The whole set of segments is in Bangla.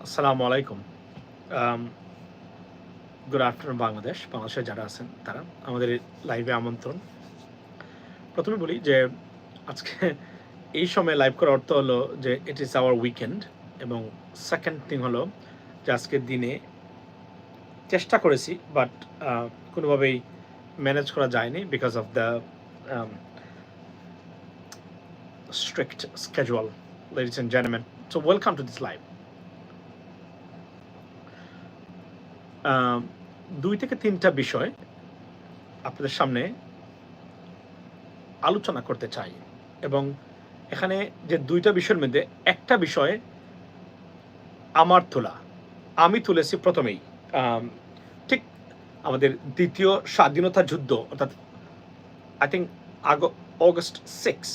আসসালামু আলাইকুম গুড আফটারনুন বাংলাদেশ বাংলাদেশে যারা আছেন তারা আমাদের লাইভে আমন্ত্রণ প্রথমে বলি যে আজকে এই সময় লাইভ করার অর্থ হলো যে ইট ইজ আওয়ার উইকেন্ড এবং সেকেন্ড থিং হলো যে আজকের দিনে চেষ্টা করেছি বাট কোনোভাবেই ম্যানেজ করা যায়নি because of the strict schedule, ladies and gentlemen. So welcome to this live. দুই থেকে তিনটা বিষয় আপনাদের সামনে আলোচনা করতে চাই। এবং এখানে যে দুইটা বিষয়ের মধ্যে একটা বিষয় আমার তোলা। আমি তুলেছি প্রথমেই ঠিক আমাদের দ্বিতীয় স্বাধীনতা যুদ্ধ, অর্থাৎ আই থিঙ্ক আগ অগস্ট সিক্স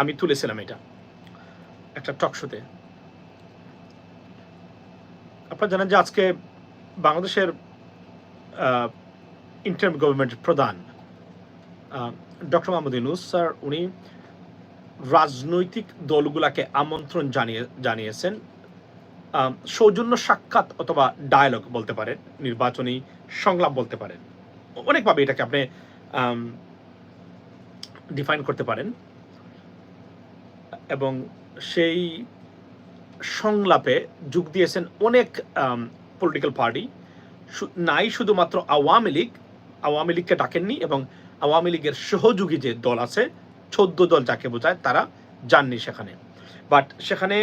আমি তুলেছিলাম এটা একটা টক শোতে আপনারা জানেন যে আজকে বাংলাদেশের ইন্টারিম গভর্নমেন্ট প্রধান ডক্টর মোহাম্মদ ইউনুস স্যার, উনি রাজনৈতিক দলগুলাকে আমন্ত্রণ জানিয়ে, জানিয়েছেন সৌজন্য সাক্ষাৎ অথবা ডায়ালগ বলতে পারেন, নির্বাচনী সংলাপ বলতে পারেন। অনেকভাবে এটাকে আপনি ডিফাইন করতে পারেন। এবং সেই সংলাপে যোগ দিয়েছেন অনেক পলিটিক্যাল পার্টি নাই শুধুমাত্র আওয়ামী লীগ, আওয়ামী লীগকে ডাকেননি এবং আওয়ামী লীগের সহযোগী যে দল আছে, চোদ্দ দল যাকে বোঝায়, তারা যাননি সেখানে। বাট সেখানে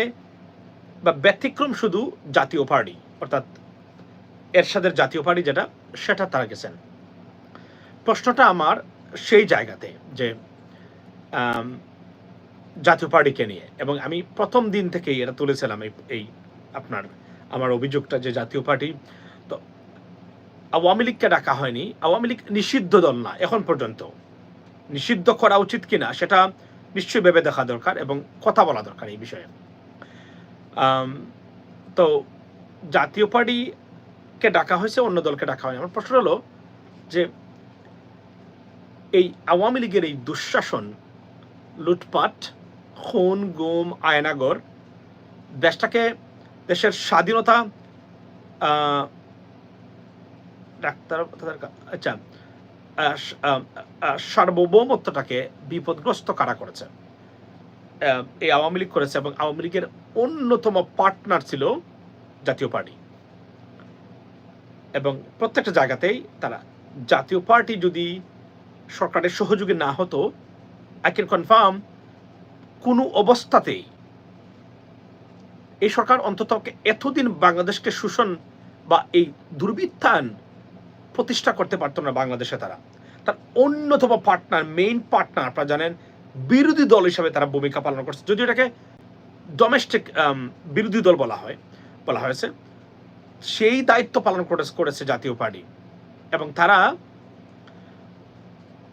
বা ব্যতিক্রম শুধু জাতীয় পার্টি অর্থাৎ এরশাদের জাতীয় পার্টি যেটা, সেটা তারা গেছেন। প্রশ্নটা আমার সেই জায়গাতে যে জাতীয় পার্টিকে নিয়ে। এবং আমি প্রথম দিন থেকেই এটা তুলেছিলাম এই আপনার আমার অভিযোগটা যে জাতীয় পার্টি, তো আওয়ামী লীগকে ডাকা হয়নি। আওয়ামী লীগ নিষিদ্ধ দল না, এখন পর্যন্ত। নিষিদ্ধ করা উচিত কিনা সেটা নিশ্চয়ই ভেবে দেখা দরকার এবং কথা বলা দরকার এই বিষয়ে। তো জাতীয় পার্টিকে ডাকা হয়েছে, অন্য দলকে ডাকা হয়নি। আমার প্রশ্ন হলো যে এই আওয়ামী লীগের এই দুঃশাসন, লুটপাট, খুন, গুম, আয়নাগর, দেশটাকে দেশের স্বাধীনতা ডাক্তার আচ্ছা সার্বভৌমত্বটাকে বিপদগ্রস্ত কারা করেছে? এই আওয়ামী লীগ করেছে এবং আওয়ামী লীগের অন্যতম পার্টনার ছিল জাতীয় পার্টি। এবং প্রত্যেকটা জায়গাতেই তারা, জাতীয় পার্টি যদি সরকারের সহযোগী না হতো আই ক্যান কনফার্ম কোনো অবস্থাতেই এই সরকার অন্তত এতদিন বাংলাদেশকে শোষণ বা এই দুর্বৃত্তায়ন প্রতিষ্ঠা করতে পারতো না বাংলাদেশে তারা। তার অন্যতম পার্টনার মেইন পার্টনার আপনারা জানেন, বিরোধী দল হিসাবে তারা ভূমিকা পালন করছে। যদি এটাকে ডোমেস্টিক বিরোধী দল বলা হয়, বলা হয়েছে, সেই দায়িত্ব পালন করেছে জাতীয় পার্টি। এবং তারা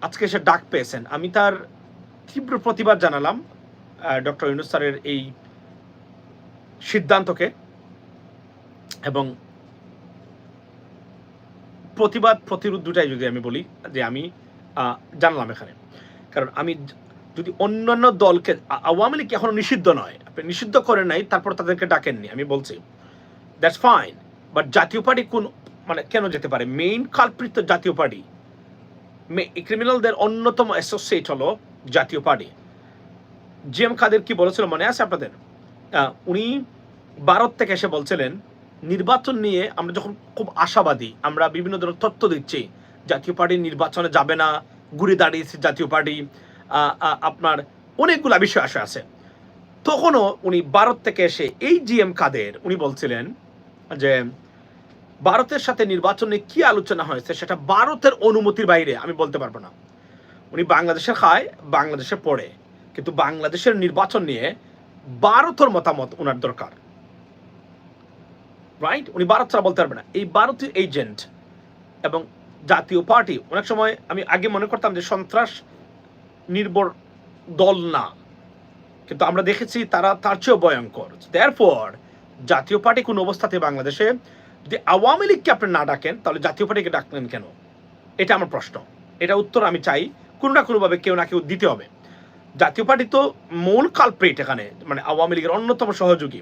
আজকে সে ডাক পেয়েছেন। আমি তার তীব্র প্রতিবাদ জানালাম ডক্টর ইউনুস স্যারের এই সিদ্ধান্তকে এবং প্রতিবাদ, প্রতিরোধ দুটাই যদি আমি বলি, যে আমি জানলাম এখানে। কারণ আমি যদি অন্যান্য দলকে আওয়ামী লীগ এখনও নিষিদ্ধ নয়? আপনি নিষিদ্ধ করেন নাই, তারপর তাদেরকে ডাকেননি, আমি বলছি। That's fine but Jatiya party কোন মানে কেন যেতে পারে? মেইন কালপ্রিত জাতীয় পার্টি। ক্রিমিনালদের অন্যতম অ্যাসোসিয়েট হলো জাতীয় পার্টি। জি এম খাদের কি বলেছিল, মনে আছে আপনাদের? উনি ভারত থেকে এসে বলছিলেন, নির্বাচন নিয়ে আমরা যখন খুব আশাবাদী, আমরা বিভিন্ন ধরনের তথ্য দিচ্ছি, জাতীয় পার্টি নির্বাচনে যাবে না, ঘুরে দাঁড়িয়েছে জাতীয় পার্টি আপনার অনেকগুলা বিষয় আসে আছে। তখনও উনি ভারত থেকে এসে এই জি এম কাদের, উনি বলছিলেন যে, ভারতের সাথে নির্বাচনে কি আলোচনা হয়েছে সেটা ভারতের অনুমতির বাইরে আমি বলতে পারব না। উনি বাংলাদেশে খায়, বাংলাদেশে পড়ে। কিন্তু বাংলাদেশের নির্বাচন নিয়ে ভারতের মতামত ওনার দরকার। রাইট উনি ভারত ছাড়া বলতে পারবে না। এই ভারতীয় এজেন্ট এবং জাতীয় পার্টি, অনেক সময় আমি আগে মনে করতাম যে সন্ত্রাস নির্ভর দল না। কিন্তু আমরা দেখেছি তারা তার চেয়েও ভয়ঙ্কর। দেয়ারফর জাতীয় পার্টি কোনো অবস্থাতে বাংলাদেশে যদি আওয়ামী লীগকে আপনি না ডাকেন, তাহলে জাতীয় পার্টিকে ডাকলেন কেন? এটা আমার প্রশ্ন। এটা উত্তর আমি চাই। কোনো না কোনোভাবে কেউ না কেউ দিতে হবে। জাতীয় পার্টি তো মূল কালপ্রিট এখানে মানে আওয়ামী লীগের অন্যতম সহযোগী।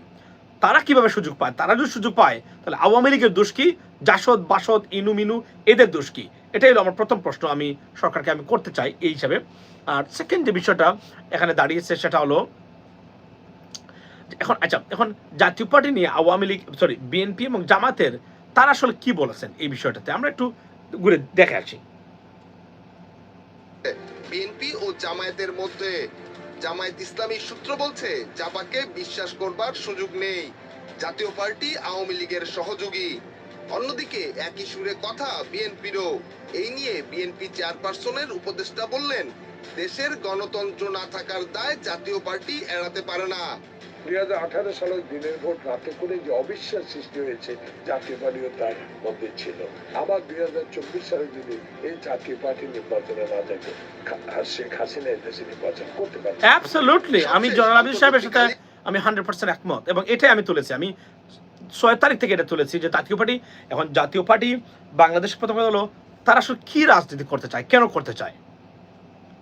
তারা কীভাবে সুযোগ পায়? তারা যদি সুযোগ পায়, তাহলে আওয়ামী লীগের দোষ কি? জাসদ, বাসদ, ইনু মিনু, এদের দোষ কি? এটাই হলো আমার প্রথম প্রশ্ন, আমি সরকারকে আমি করতে চাই এই হিসাবে। আর সেকেন্ড যে বিষয়টা এখানে দাঁড়িয়েছে, সেটা হলো এখন আচ্ছা এখন জাতীয় পার্টি নিয়ে আওয়ামী লীগ সরি বিএনপি এবং জামাতের, তারা আসলে কি বলেছেন এই বিষয়টাতে? আমরা একটু ঘুরে দেখে আসি। বিএনপি ও জামায়াতের মধ্যে। জামায়াত ইসলামী সূত্র বলছে, জাপাকে বিশ্বাস করবার সুযোগ নেই। জাতীয় পার্টি আওয়ামী লীগের সহযোগী। অন্যদিকে, একই সুরে কথা বিএনপিরও। এই নিয়ে বিএনপি চেয়ারপারসনের উপদেষ্টা বললেন, দেশের গণতন্ত্র না থাকার দায় জাতীয় পার্টি এড়াতে পারে না। দুই হাজার আঠারো সালের দিনের ভোট রাতে করে যে অবিশ্বাস সৃষ্টি হয়েছে জাতীয় পার্টিও তার মধ্যে ছিল। আবার দুই হাজার চব্বিশ সালে যদি এই জাতীয় পার্টি নির্বাচনে না আর শেখ হাসিনা এই দেশে নির্বাচন করতে। অ্যাবসলিউটলি আমি জনাব সাহেবের সাথে আমি হান্ড্রেড পার্সেন্ট একমত এবং এটাই আমি তুলেছি। আমি ছয় তারিখ থেকে এটা তুলেছি যে জাতীয় পার্টি এখন জাতীয় পার্টি বাংলাদেশের প্রথম কথা হলো তারা আসলে কি রাজনীতি করতে চায় কেন করতে চায়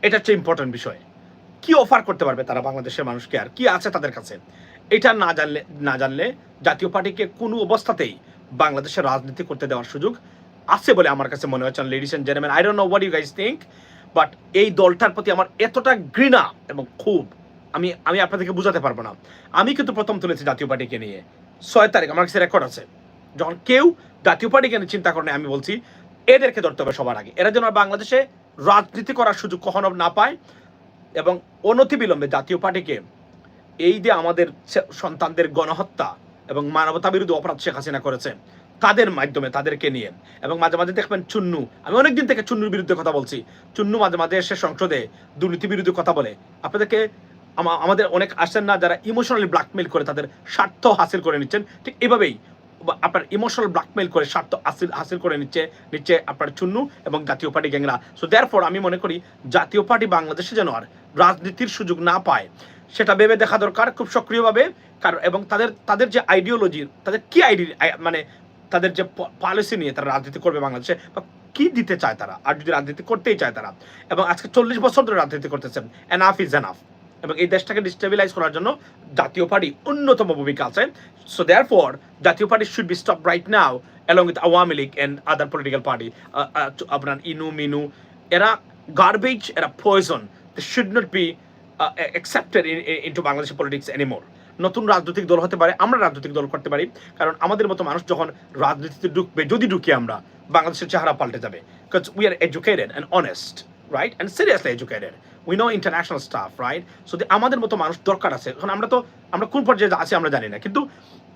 এটা হচ্ছে ইম্পর্টেন্ট বিষয়। কি অফার করতে পারবে তারা বাংলাদেশের মানুষকে আর কি আছে তাদের কাছে? এটা না জানলে না জানলে জাতীয় পার্টিকে কোনো অবস্থাতেই বাংলাদেশের রাজনীতি করতে দেওয়ার সুযোগ আছে বলে আমার কাছে মনে হচ্ছে ladies and gentleman I don't know what you guys think but এই দলটার প্রতি আমার এতটা ঘৃণা এবং খুব আমি আমি আপনাদেরকে বোঝাতে পারব না। আমি কিন্তু প্রথম তুলেছি জাতীয় পার্টিকে নিয়ে। ছয় তারিখ আমার কাছে রেকর্ড আছে। যখন কেউ জাতীয় পার্টিকে নিয়ে চিন্তা করে না, আমি বলছি এদেরকে ধরতে হবে সবার আগে। এরা যেন বাংলাদেশে রাজনীতি করার সুযোগ কখনো না পায় এবং অনতিবিলম্বে জাতীয় পার্টিকে এই যে আমাদের সন্তানদের গণহত্যা এবং মানবতা বিরোধী অপরাধ শেখ হাসিনা করেছে, তাদের মাধ্যমে তাদেরকে নিয়ে এবং মাঝে মাঝে দেখবেন চুন্নু, আমি অনেকদিন থেকে চুন্নুর বিরুদ্ধে কথা বলছি, চুন্নু মাঝে মাঝে এসে সংসদে দুর্নীতি বিরুদ্ধে কথা বলে। আপনাদেরকে আমাদের অনেক আসেন না যারা ইমোশনালি ব্ল্যাকমেল করে তাদের স্বার্থ হাসিল করে নিচ্ছেন, ঠিক এভাবেই আপনার ইমোশনাল ব্ল্যাকমেল করে স্বার্থ হাসিল হাসিল করে নিচ্ছে নিচ্ছে আপনার চুন্নু এবং জাতীয় পার্টি গ্যাংরা। সো দেয়ার আমি মনে করি জাতীয় পার্টি বাংলাদেশে যেন আর রাজনীতির সুযোগ না পায়, সেটা ভেবে দেখা দরকার খুব সক্রিয়ভাবে। কারণ এবং তাদের তাদের যে আইডিওলজি তাদের কি আইডি মানে তাদের যে পলিসি নিয়ে তারা রাজনীতি করবে বাংলাদেশে বা কি দিতে চায় তারা? আর যদি রাজনীতি করতেই চায় তারা? এবং আজকে চল্লিশ বছর ধরে রাজনীতি করতেছেন এনাফ ইজ এনাফ এবং এই দেশটাকে ডিস্টেবিলাইজ করার জন্য জাতীয় পার্টি অন্যতম ভূমিকা আছে। So therefore Jatiya party should be stop right now along with Awami League and other political party আপনার ইনু, মিনু, এরা গার্বেজ এরা poison they should not be accepted in to Bangladesh politics anymore নতুন রাজনৈতিক দল হতে পারে, আমরা রাজনৈতিক দল করতে পারি, কারণ আমাদের মতো মানুষ যখন রাজনীতিতে ঢুকবে, যদি ঢুকি আমরা, বাংলাদেশের চেহারা পাল্টে যাবে। Because we are educated and honest right and seriously educated we know international staff right so আমাদের মতো মানুষ দরকার আছে। এখন আমরা তো, আমরা কোন পর্যায়ে আছি আমরা জানি না। কিন্তু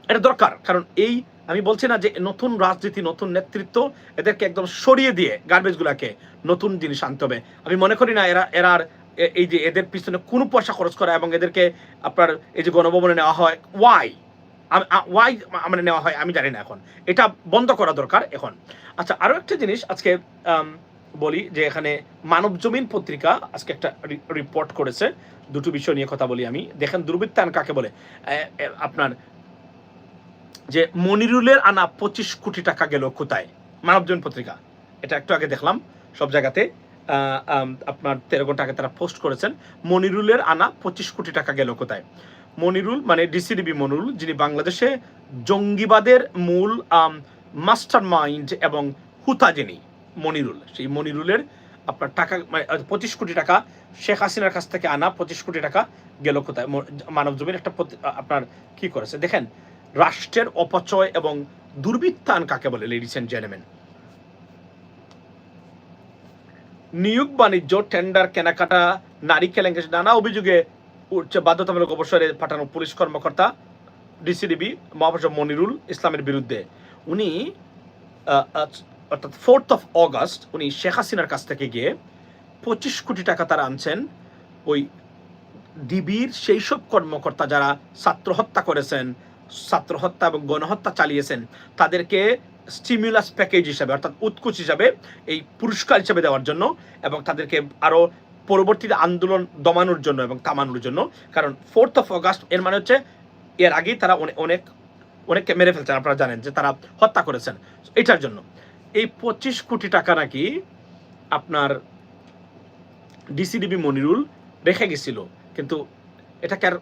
এটা দরকার। কারণ এই, আমি বলছি না যে নতুন রাজনীতি, নতুন নেতৃত্ব এদেরকে একদম সরিয়ে দিয়ে গার্বেজগুলোকে নতুন জিনিস আনতে হবে। আমি মনে করি না এরা এরার এ- এই যে এদের পিছনে কোনো পয়সা খরচ করা এবং এদেরকে আপনার এই যে গণভবনে নেওয়া হয় ওয়াই ওয়াই মানে নেওয়া হয় আমি জানি না এখন। এটা বন্ধ করা দরকার এখন। আচ্ছা আরও একটা জিনিস আজকে বলি যে এখানে মানব জমিন পত্রিকা আজকে একটা রিপোর্ট করেছে। দুটো বিষয় নিয়ে কথা বলি আমি। দেখেন দুর্বৃত্তায়ন কাকে বলে? আপনার যে মনিরুলের আনা পঁচিশ কোটি টাকা গেল কোথায়? মানব জমিন পত্রিকা। এটা একটু আগে দেখলাম সব জায়গাতে। আপনার তেরো ঘণ্টা আগে তারা পোস্ট করেছেন, মনিরুলের আনা পঁচিশ কোটি টাকা গেল কোথায়? মনিরুল মানে ডিসিডিবি মনিরুল, যিনি বাংলাদেশে জঙ্গিবাদের মূল মাস্টার মাইন্ড এবং হুতা যিনি। মনিরুল সেই মনিরুলের আপনার টাকা মানে পঁচিশ কোটি টাকা শেখ হাসিনার কাছ থেকে আনা পঁচিশ কোটি টাকা গেল কোথায়? মানব জমির একটা আপনার কি করেছে? দেখেন, রাষ্ট্রের অপচয় এবং দুর্বৃত্তায়ন কাকে বলে লেডিস এন্ড জেন্টলম্যান নিয়োগ, বাণিজ্য টেন্ডার কেনাকাটা, নারী কেলেঙ্কারি নানা অভিযোগে বাধ্যতামূলক অবসরে পাঠানো পুলিশ কর্মকর্তা ডিসিডিবি মহাপ্রসাদ মনিরুল ইসলামের বিরুদ্ধে। উনি অর্থাৎ ফোর্থ অফ অগাস্ট উনি শেখ হাসিনার কাছ থেকে গিয়ে পঁচিশ কোটি টাকা তারা আনছেন। ওই ডিবির সেই সব কর্মকর্তা যারা ছাত্র হত্যা করেছেন ছাত্র হত্যা এবং গণহত্যা চালিয়েছেন, তাদেরকে স্টিমুলাস প্যাকেজ হিসাবে, অর্থাৎ উৎকুচ হিসাবে এই পুরস্কার হিসাবে দেওয়ার জন্য এবং তাদেরকে আরও পরবর্তীতে আন্দোলন দমানোর জন্য এবং থামানোর জন্য। কারণ ফোর্থ অফ অগাস্ট এর মানে হচ্ছে এর আগেই তারা অনে- অনেক, অনেককে মেরে ফেলছেন, আপনারা জানেন যে তারা হত্যা করেছেন। এটার জন্য। এই পঁচিশ কোটি টাকা নাকি আপনার ডিসিডিবি মনিরুল রেখে গেছিল। কিন্তু এটাকে আর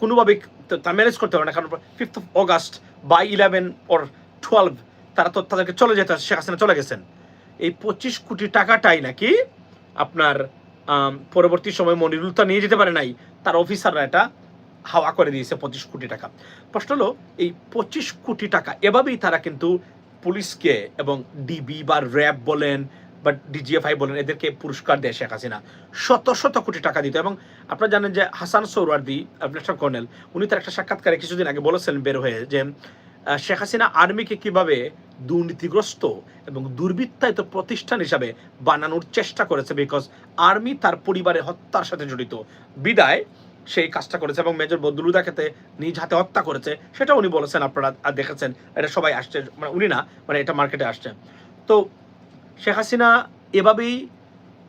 কোনোভাবেই তা- ম্যানেজ করতে পারে না, কারণ ফিফথ অফ অগাস্ট বা ইলেভেন ওর টুয়েলভ তারা তো তাদেরকে চলে যেতে শেখ হাসিনা চলে গেছেন। এই পঁচিশ কোটি টাকাটাই নাকি আপনার পরবর্তী সময় মনিরুল তো নিয়ে যেতে পারে নাই, তার অফিসাররা এটা হাওয়া করে দিয়েছে পঁচিশ কোটি টাকা। প্রশ্ন হলো, এই পঁচিশ কোটি টাকা এভাবেই তারা কিন্তু পুলিশকে এবং ডিবি বা র্যাব বলেন বা ডিজিএফআই বলেন, এদেরকে পুরস্কার দেয় শেখ হাসিনা। শত শত কোটি টাকা দিত এবং আপনারা জানেন যে হাসান সৌরার্দি লেফটেন্যান্ট কর্নেল, উনি তার একটা সাক্ষাৎকারে কিছুদিন আগে বলেছেন বের হয়ে যে শেখ হাসিনা আর্মিকে কীভাবে দুর্নীতিগ্রস্ত এবং দুর্বৃত্তায়িত প্রতিষ্ঠান হিসাবে বানানোর চেষ্টা করেছে বিকজ আর্মি তার পরিবারের হত্যার সাথে জড়িত। বিদায়। সেই কাজটা করেছে এবং মেজর বদরুদাকে নিজ হাতে হত্যা করেছে সেটা উনি বলেছেন আপনারা দেখেছেন। এটা সবাই আসছে মানে উনি না মানে এটা মার্কেটে আসছে। তো শেখ হাসিনা এভাবেই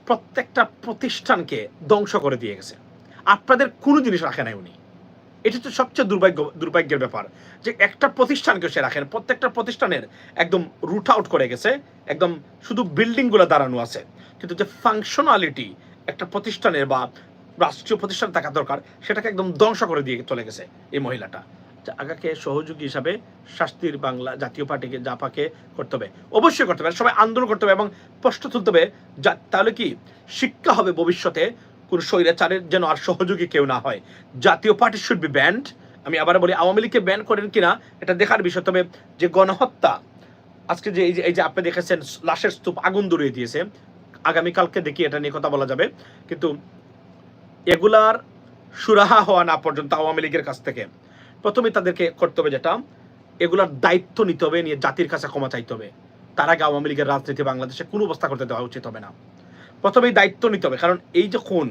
প্রত্যেকটা প্রতিষ্ঠানকে ধ্বংস করে দিয়ে গেছে। আপনাদের কোনো জিনিস রাখে নাই উনি। এটা তো সবচেয়ে দুর্ভাগ্য, দুর্ভাগ্যের ব্যাপার যে একটা প্রতিষ্ঠানকে সে রাখেন প্রত্যেকটা প্রতিষ্ঠানের একদম রুট আউট করে গেছে, একদম শুধু বিল্ডিংগুলো দাঁড়ানো আছে। কিন্তু যে ফাংশনালিটি একটা প্রতিষ্ঠানের বা রাষ্ট্রীয় প্রতিষ্ঠান থাকা দরকার, সেটাকে একদম ধ্বংস করে দিয়ে চলে গেছে এই মহিলাটা। আগাকে সহযোগী হিসাবে শাস্তির বাংলা জাতীয় পার্টিকে, জাপাকে করতে হবে। অবশ্যই করতে হবে সবাই আন্দোলন করতে হবে এবং প্রশ্ন তুলতে হবে তাহলে কি শিক্ষা হবে ভবিষ্যতে? কোন স্বৈরাচারের যেন আর সহযোগী কেউ না হয়। জাতীয় পার্টি শুড বি ব্যান্ড আমি আবার বলি, আওয়ামী লীগকে ব্যান করেন কিনা, এটা দেখার বিষয়। তবে যে গণহত্যা, আজকে যে এই যে এই যে আপনি দেখেছেন, লাশের স্তূপ আগুন ধরিয়ে দিয়েছে, আগামীকালকে দেখি এটা নিয়ে কথা বলা যাবে। কিন্তু এগুলার সুরাহা হওয়া না পর্যন্ত আওয়ামী লীগের কাছ থেকে। প্রথমে তাদেরকে করতে হবে যেটা, এগুলার দায়িত্ব নিতে হবে, নিয়ে জাতির কাছে ক্ষমা চাইতে হবে। তার আগে আওয়ামী লীগের রাজনীতি বাংলাদেশে কোনো অবস্থা করতে দেওয়া উচিত হবে না। প্রথমেই দায়িত্ব নিতে হবে, কারণ এই যে খুন,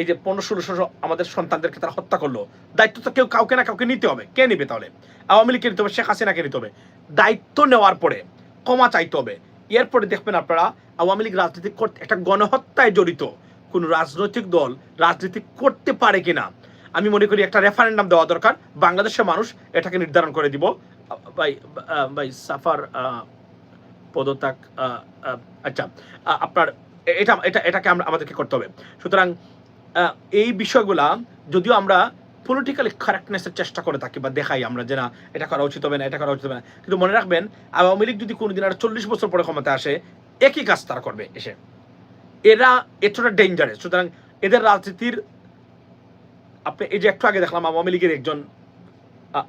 এই যে পনেরো ষোলোশো আমাদের সন্তানদেরকে তারা হত্যা করল, দায়িত্ব তো কেউ কাউকে না কাউকে নিতে হবে। কে নিবে তাহলে? আওয়ামী লীগকে নিতে হবে, শেখ হাসিনাকে নিতে হবে। দায়িত্ব নেওয়ার পরে ক্ষমা চাইতে হবে। এরপরে দেখবেন আপনারা, আওয়ামী লীগ রাজনীতি করতে, একটা গণহত্যায় জড়িত। কোন রাজনৈতিক দল রাজনীতি করতে পারে কিনা। আমি মনে করি একটা রেফারেন্ডাম দেওয়া দরকার। বাংলাদেশের মানুষ এটাকে নির্ধারণ করে দিব। ভাই ভাই, সাফার পদত্যাগ আচ্ছা আপনার এটা এটা, এটাকে আমরা, আমাদেরকে করতে হবে। সুতরাং এই বিষয়গুলা যদিও আমরা পলিটিক্যালি কারেক্টনেসের চেষ্টা করে থাকি বা দেখাই আমরা যে না, এটা করা উচিত হবে না, এটা করা উচিত হবে না। কিন্তু মনে রাখবেন, আওয়ামী লীগ যদি কোনোদিন আর চল্লিশ বছর পরে ক্ষমতা আসে, একই কাজ তারা করবে, এসে। এরা এতটা ডেঞ্জারাস সুতরাং এদের রাজনীতির আপনি এই যে একটু আগে দেখলাম আওয়ামী লীগের একজন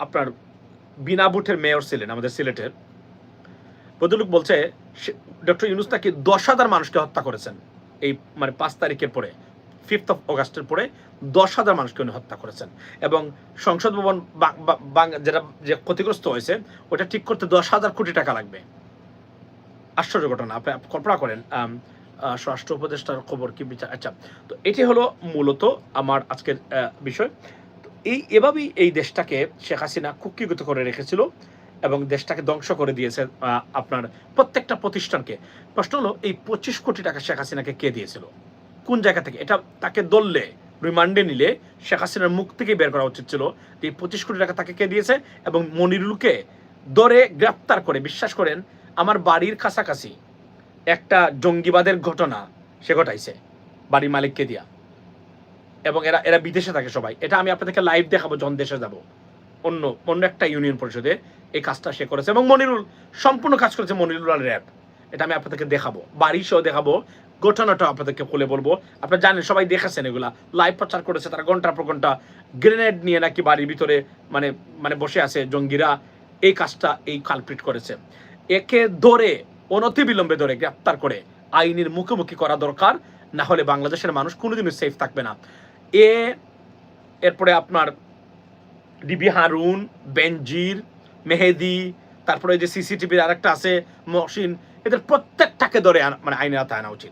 আপনার বিনা বুথের মেয়র ছিলেন আমাদের সিলেটের। ভদ্রলোক বলছে ডক্টর ইউনুস নাকি দশ হাজার মানুষকে হত্যা করেছেন। এই মানে পাঁচ তারিখের পরে ফিফথ অফ অগাস্টের পরে দশ হাজার মানুষকে উনি হত্যা করেছেন। এবং সংসদ ভবন যেটা, যে ক্ষতিগ্রস্ত হয়েছে, ওটা ঠিক করতে দশ হাজার কোটি টাকা লাগবে। আশ্চর্য ঘটনা, আপনি কল্পনা করেন স্বরাষ্ট্র উপদেষ্টার খবর কি বিচার আচ্ছা তো এটি হলো মূলত আমার আজকের বিষয়। এই, এভাবেই এই দেশটাকে শেখ হাসিনা কুক্ষিগত করে রেখেছিল এবং দেশটাকে ধ্বংস করে দিয়েছে আপনার প্রত্যেকটা প্রতিষ্ঠানকে। প্রশ্ন হলো, এই পঁচিশ কোটি টাকা শেখ হাসিনাকে কে দিয়েছিল? কোন জায়গা থেকে? এটা তাকে দললে, রিমান্ডে নিলে শেখ হাসিনার মুখ থেকে বের করা উচিত ছিল যে এই পঁচিশ কোটি টাকা তাকে কে দিয়েছে এবং মনিরুলকে দরে গ্রেপ্তার করে। বিশ্বাস করেন, আমার বাড়ির কাছাকাছি একটা জঙ্গিবাদের ঘটনা সে ঘটাইছে, বাড়ির মালিককে দিয়া। এবং এরা এরা বিদেশে থাকে সবাই। এটা আমি আপনাদেরকে লাইভ দেখাবো, যখন দেশে যাব। অন্য অন্য একটা ইউনিয়ন পরিষদে এই কাজটা সে করেছে। এবং মনিরুল, সম্পূর্ণ কাজ করেছে মনিরুল আর র্যাব এটা আমি আপনাদেরকে দেখাবো। বাড়ি সহ দেখাবো। ঘটনাটা আপনাদেরকে খুলে বলব। আপনারা জানেন, সবাই দেখেছেন এগুলা। লাইভ প্রচার করেছে তারা ঘণ্টার পর ঘণ্টা। গ্রেনেড নিয়ে নাকি বাড়ির ভিতরে মানে মানে বসে আছে জঙ্গিরা। এই কাজটা এই কালপ্রিট করেছে। একে ধরে অনতি বিলম্বে ধরে গ্রেপ্তার করে আইনের মুখোমুখি করা দরকার, না হলে বাংলাদেশের মানুষ কোনোদিনই সেফ থাকবে না। এ, এরপরে আপনার ডিবি হারুন, বেনজির, মেহেদি, তারপরে যে সিসিটিভির আরেকটা আছে, মহসিন, এদের প্রত্যেকটাকে ধরে মানে আইনের আওতায় আনা উচিত।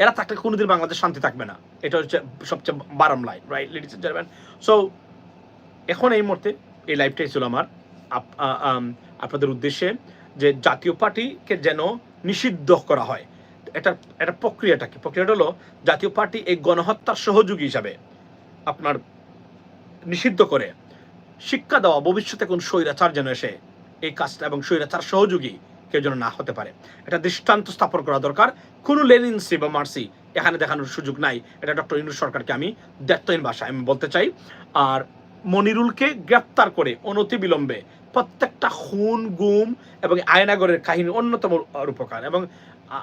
এরা থাকলে কোনোদিন বাংলাদেশ শান্তি থাকবে না। এটা হচ্ছে সবচেয়ে bottom line right ladies gentleman so এখন এই মুহূর্তে এই লাইভটাই ছিল আমার। আপ- আপনাদের উদ্দেশ্যে যে জাতীয় পার্টিকে যেন নিষিদ্ধ করা হয়। এটা এটা প্রক্রিয়াটা কি? প্রক্রিয়াটা হলো জাতীয় পার্টি এই গণহত্যার সহযোগী হিসাবে আপনার নিষিদ্ধ করে শিক্ষা দেওয়া, ভবিষ্যতে কোন স্বৈরাচার যেন এসে এই কাজটা এবং স্বৈরাচার সহযোগী কেউ যেন না হতে পারে। এটা দৃষ্টান্ত স্থাপন করা দরকার। কোনো লেনিনসি বা মার্সি এখানে দেখানোর সুযোগ নাই। এটা ডক্টর ইন্দু সরকারকে আমি দায়িত্বহীন ভাষায় আমি বলতে চাই। আর মনিরুলকে গ্রেপ্তার করে অনতি বিলম্বে প্রত্যেকটা খুন, গুম এবং আয়নাগরের কাহিনী অন্যতম রূপকার। এবং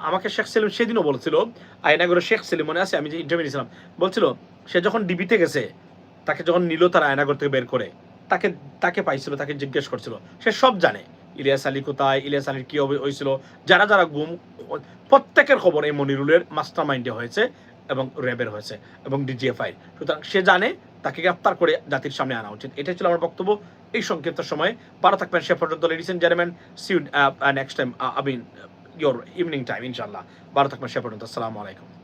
আমাকে শেখ সেলিম সেদিনও বলছিল, আয়নাগরের শেখ সেলিম মনে আছে? আমি যে ইন্টারভিউ নিয়েছিলাম, বলছিল, সে যখন ডিবিতে গেছে, তাকে যখন নিল তারা আয়নাগর থেকে বের করে, তাকে তাকে পাইছিল, তাকে জিজ্ঞেস করছিল। সে সব জানে। ইলিয়াস আলী কোথায়? ইলিয়াস আলীর কি হয়েছিল? যারা যারা গুম, প্রত্যেকের খবর এই মনিরুলের মাস্টার মাইন্ডে হয়েছে এবং র্যাবের হয়েছে এবং ডিজিএফআই সুতরাং সে জানে তাকে গ্রেপ্তার করে জাতির সামনে আনা উচিত। এটাই ছিল আমার বক্তব্য। এই সংক্ষিপ্ত সময়ে ভালো থাকবেন সে পর্যন্ত। Ladies and gentleman see next time I mean your evening time ইনশাল্লাহ ভালো থাকবেন সে পর্যন্ত। আসসালামু আলাইকুম।